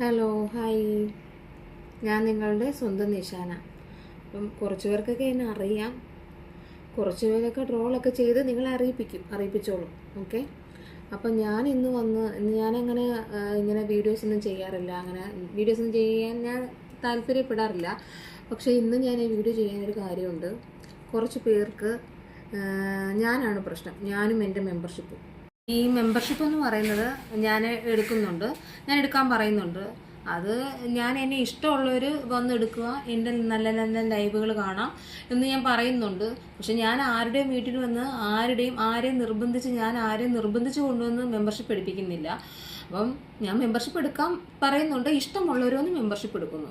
Hello hi ഞാൻ നിങ്ങളുടെ സ്വന്തം നിഷാന. അപ്പം കുറച്ച് പേർക്കൊക്കെ എന്നെ അറിയാം. കുറച്ച് പേരൊക്കെ ട്രോളൊക്കെ ചെയ്ത് നിങ്ങളെ അറിയിപ്പിക്കും അറിയിപ്പിച്ചോളൂ. ഓക്കെ അപ്പം ഞാൻ ഇന്ന് വന്ന് ഞാനങ്ങനെ ഇങ്ങനെ വീഡിയോസ് ഒന്നും ചെയ്യാറില്ല. അങ്ങനെ വീഡിയോസ് ഒന്നും ചെയ്യാൻ ഞാൻ താല്പര്യപ്പെടാറില്ല. പക്ഷേ ഇന്ന് ഞാൻ ഈ വീഡിയോ ചെയ്യാനൊരു കാര്യമുണ്ട്. കുറച്ച് പേർക്ക് ഞാനാണ് പ്രശ്നം. ഞാനും എന്റെ മെമ്പർഷിപ്പും ഈ മെമ്പർഷിപ്പ് എന്ന് പറയുന്നത് ഞാൻ എടുക്കുന്നുണ്ട്. ഞാൻ എടുക്കാൻ പറയുന്നുണ്ട്. അത് ഞാൻ എന്നെ ഇഷ്ടമുള്ളവർ വന്ന് എടുക്കുക. എന്റെ നല്ല നല്ല ലൈവുകൾ കാണാം എന്ന് ഞാൻ പറയുന്നുണ്ട്. പക്ഷെ ഞാൻ ആരുടെയും വീട്ടിൽ വന്ന് ആരുടെയും ആരെയും നിർബന്ധിച്ച് ഞാൻ ആരെയും നിർബന്ധിച്ച് കൊണ്ടുവന്ന് മെമ്പർഷിപ്പ് എടുപ്പിക്കുന്നില്ല. അപ്പം ഞാൻ മെമ്പർഷിപ്പ് എടുക്കാൻ പറയുന്നുണ്ട്. ഇഷ്ടമുള്ളവർ വന്ന് മെമ്പർഷിപ്പ് എടുക്കുന്നു.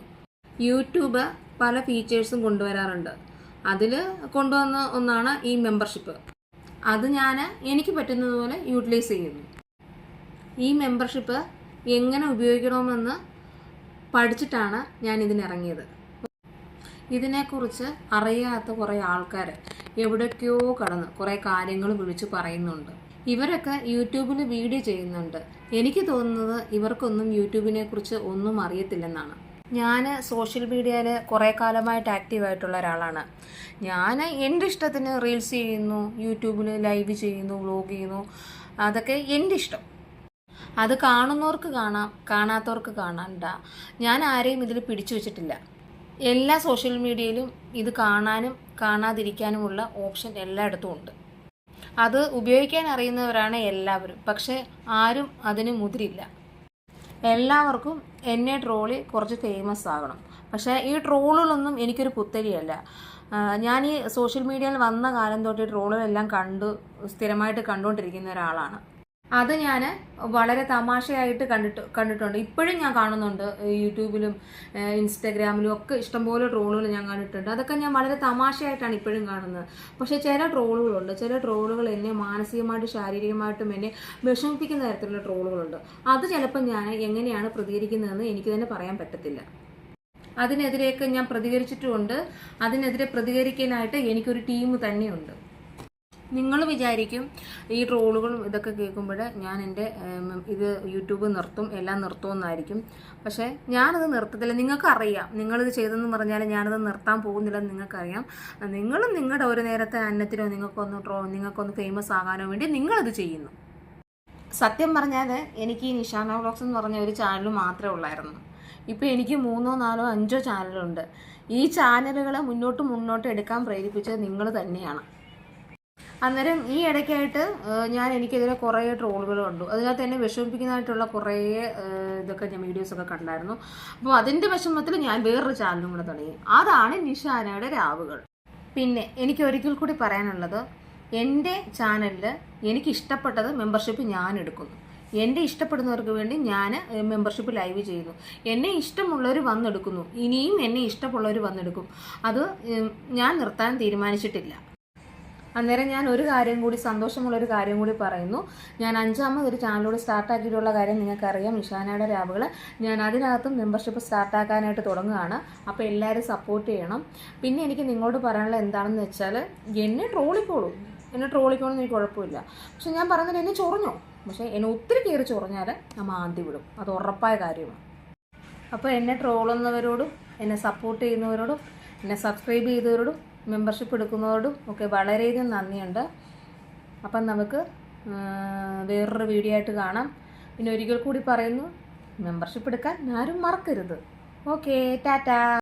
യൂട്യൂബ് പല ഫീച്ചേഴ്സും കൊണ്ടുവരാറുണ്ട്. അതിൽ കൊണ്ടുവന്ന ഒന്നാണ് ഈ മെമ്പർഷിപ്പ് അത് ഞാൻ എനിക്ക് പറ്റുന്നതുപോലെ യൂട്ടിലൈസ് ചെയ്യുന്നു. ഈ മെമ്പർഷിപ്പ് എങ്ങനെ ഉപയോഗിക്കണമെന്ന് പഠിച്ചിട്ടാണ് ഞാൻ ഇതിനിറങ്ങിയത് ഇതിനെക്കുറിച്ച് അറിയാത്ത കുറേ ആൾക്കാർ എവിടേക്കോ കടന്ന് കുറേ കാര്യങ്ങൾ വിളിച്ചു പറയുന്നുണ്ട്. ഇവരൊക്കെ യൂട്യൂബിൽ വീഡിയോ ചെയ്യുന്നുണ്ട്. എനിക്ക് തോന്നുന്നത് ഇവർക്കൊന്നും യൂട്യൂബിനെ കുറിച്ച് ഒന്നും അറിയത്തില്ലെന്നാണ്. ഞാൻ സോഷ്യൽ മീഡിയയിൽ കുറേ കാലമായിട്ട് ആക്റ്റീവ് ആയിട്ടുള്ള ഒരാളാണ്. ഞാൻ എന്റെ ഇഷ്ടത്തിന് റീൽസ് ചെയ്യുന്നു യൂട്യൂബിൽ ലൈവ് ചെയ്യുന്നു വ്ലോഗ് ചെയ്യുന്നു. അതൊക്കെ എന്റെ ഇഷ്ടം. അത് കാണുന്നവർക്ക് കാണാം കാണാത്തവർക്ക് കാണണ്ട ഞാൻ ആരെയും ഇതിൽ പിടിച്ചു വെച്ചിട്ടില്ല. എല്ലാ സോഷ്യൽ മീഡിയയിലും ഇത് കാണാനും കാണാതിരിക്കാനുമുള്ള ഓപ്ഷൻ എല്ലായിടത്തും ഉണ്ട്. അത് ഉപയോഗിക്കാൻ അറിയുന്നവരാണ് എല്ലാവരും. പക്ഷേ ആരും അതിന് മുതിരില്ല. എല്ലാവർക്കും എന്നെ ട്രോളി കുറച്ച് ഫേമസ് ആകണം. പക്ഷേ ഈ ട്രോളുകളൊന്നും എനിക്കൊരു പുത്തരിയല്ല. ഞാൻ ഈ സോഷ്യൽ മീഡിയയിൽ വന്ന കാലം തൊട്ട് ട്രോളുകളെല്ലാം കണ്ടു സ്ഥിരമായിട്ട് കണ്ടുകൊണ്ടിരിക്കുന്ന ഒരാളാണ്. അത് ഞാൻ വളരെ തമാശയായിട്ട് കണ്ടിട്ട് കണ്ടിട്ടുണ്ട്. ഇപ്പോഴും ഞാൻ കാണുന്നുണ്ട്. യൂട്യൂബിലും ഇൻസ്റ്റാഗ്രാമിലും ഒക്കെ ഇഷ്ടംപോലെ ട്രോളുകൾ ഞാൻ കണ്ടിട്ടുണ്ട്. അതൊക്കെ ഞാൻ വളരെ തമാശയായിട്ടാണ് ഇപ്പോഴും കാണുന്നത്. പക്ഷേ ചില ട്രോളുകളുണ്ട്. ചില ട്രോളുകൾ എന്നെ മാനസികമായിട്ടും ശാരീരികമായിട്ടും എന്നെ വിഷമിപ്പിക്കുന്ന തരത്തിലുള്ള ട്രോളുകളുണ്ട്. അത് ചിലപ്പോൾ ഞാൻ എങ്ങനെയാണ് പ്രതികരിക്കുന്നതെന്ന് എനിക്ക് തന്നെ പറയാൻ പറ്റത്തില്ല. അതിനെതിരെയൊക്കെ ഞാൻ പ്രതികരിച്ചിട്ടുമുണ്ട്. അതിനെതിരെ പ്രതികരിക്കാനായിട്ട് എനിക്കൊരു ടീം തന്നെയുണ്ട്. നിങ്ങൾ വിചാരിക്കും ഈ ട്രോളുകളും ഇതൊക്കെ കേൾക്കുമ്പോൾ ഞാൻ എന്റെ ഇത് യൂട്യൂബ് നിർത്തും എല്ലാം നിർത്തുമെന്നായിരിക്കും പക്ഷേ ഞാനത് നിർത്തത്തില്ല. നിങ്ങൾക്കറിയാം. നിങ്ങളിത് ചെയ്തെന്ന് പറഞ്ഞാൽ ഞാനത് നിർത്താൻ പോകുന്നില്ലെന്ന് നിങ്ങൾക്കറിയാം. നിങ്ങളും നിങ്ങളുടെ ഒരു നേരത്തെ അന്നത്തിനോ നിങ്ങൾക്കൊന്ന് ട്രോ നിങ്ങൾക്കൊന്ന് ഫേമസ് ആകാനോ വേണ്ടി നിങ്ങളത് ചെയ്യുന്നു. സത്യം പറഞ്ഞാൽ എനിക്ക് ഈ നിഷാന വ്ളോഗ്സ് എന്ന് പറഞ്ഞ ഒരു ചാനൽ മാത്രമേ ഉള്ളായിരുന്നു. ഇപ്പോൾ എനിക്ക് മൂന്നോ നാലോ അഞ്ചോ ചാനലുണ്ട് ഈ ചാനലുകളെ മുന്നോട്ട് മുന്നോട്ട് എടുക്കാൻ പ്രേരിപ്പിച്ചത് നിങ്ങൾ തന്നെയാണ്. അന്നേരം ഈ ഇടയ്ക്കായിട്ട് ഞാൻ എനിക്കെതിരെ കുറേ ട്രോളുകൾ കണ്ടു. അതിനകത്ത് എന്നെ വിഷമിപ്പിക്കുന്നതായിട്ടുള്ള കുറേ ഇതൊക്കെ ഞാൻ വീഡിയോസ് ഒക്കെ കണ്ടായിരുന്നു. അപ്പോൾ അതിന്റെ വിഷമത്തിൽ ഞാൻ വേറൊരു ചാനലും കൂടെ തുടങ്ങി. അതാണ് നിഷാനയുടെ രാവുകൾ. പിന്നെ എനിക്ക് ഒരിക്കൽ കൂടി പറയാനുള്ളത് എന്റെ ചാനലിൽ എനിക്ക് ഇഷ്ടപ്പെട്ടത് മെമ്പർഷിപ്പ് ഞാൻ എടുക്കുന്നു. എന്റെ ഇഷ്ടപ്പെടുന്നവർക്ക് വേണ്ടി ഞാൻ മെമ്പർഷിപ്പ് ലൈവ് ചെയ്യുന്നു. എന്നെ ഇഷ്ടമുള്ളവർ വന്നെടുക്കുന്നു. ഇനിയും എന്നെ ഇഷ്ടമുള്ളവർ വന്നെടുക്കും. അത് ഞാൻ നിർത്താൻ തീരുമാനിച്ചിട്ടില്ല. അന്നേരം ഞാൻ ഒരു കാര്യം കൂടി സന്തോഷമുള്ള ഒരു കാര്യം കൂടി പറയുന്നു. ഞാൻ അഞ്ചാമത് ഒരു ചാനലോട് സ്റ്റാർട്ടാക്കിയിട്ടുള്ള കാര്യം നിങ്ങൾക്കറിയാം. ഇഷാനയുടെ രാവുകൾ ഞാൻ അതിനകത്തും മെമ്പർഷിപ്പ് സ്റ്റാർട്ടാക്കാനായിട്ട് തുടങ്ങുകയാണ്. അപ്പോൾ എല്ലാവരും സപ്പോർട്ട് ചെയ്യണം. പിന്നെ എനിക്ക് നിങ്ങളോട് പറയാനുള്ള എന്താണെന്ന് വെച്ചാൽ എന്നെ ട്രോളിക്കോളൂ എന്നെ ട്രോളിക്കോളും എനിക്ക് കുഴപ്പമില്ല. പക്ഷെ ഞാൻ പറഞ്ഞത് എന്നെ ചൊറഞ്ഞോ? പക്ഷേ എന്നെ ഒത്തിരി കയറി ചൊറഞ്ഞാൽ നമ്മൾ ആദ്യം വിടും. അത് ഉറപ്പായ കാര്യമാണ്. അപ്പോൾ എന്നെ ട്രോളുന്നവരോടും എന്നെ സപ്പോർട്ട് ചെയ്യുന്നവരോടും എന്നെ സബ്സ്ക്രൈബ് ചെയ്തവരോടും മെമ്പർഷിപ്പ് എടുക്കുന്നതോടും ഒക്കെ വളരെയധികം നന്ദിയുണ്ട്. അപ്പം നമുക്ക് വേറൊരു വീഡിയോ ആയിട്ട് കാണാം. പിന്നെ ഒരിക്കൽ കൂടി പറയുന്നു മെമ്പർഷിപ്പ് എടുക്കാൻ ആരും മറക്കരുത്. Okay tata.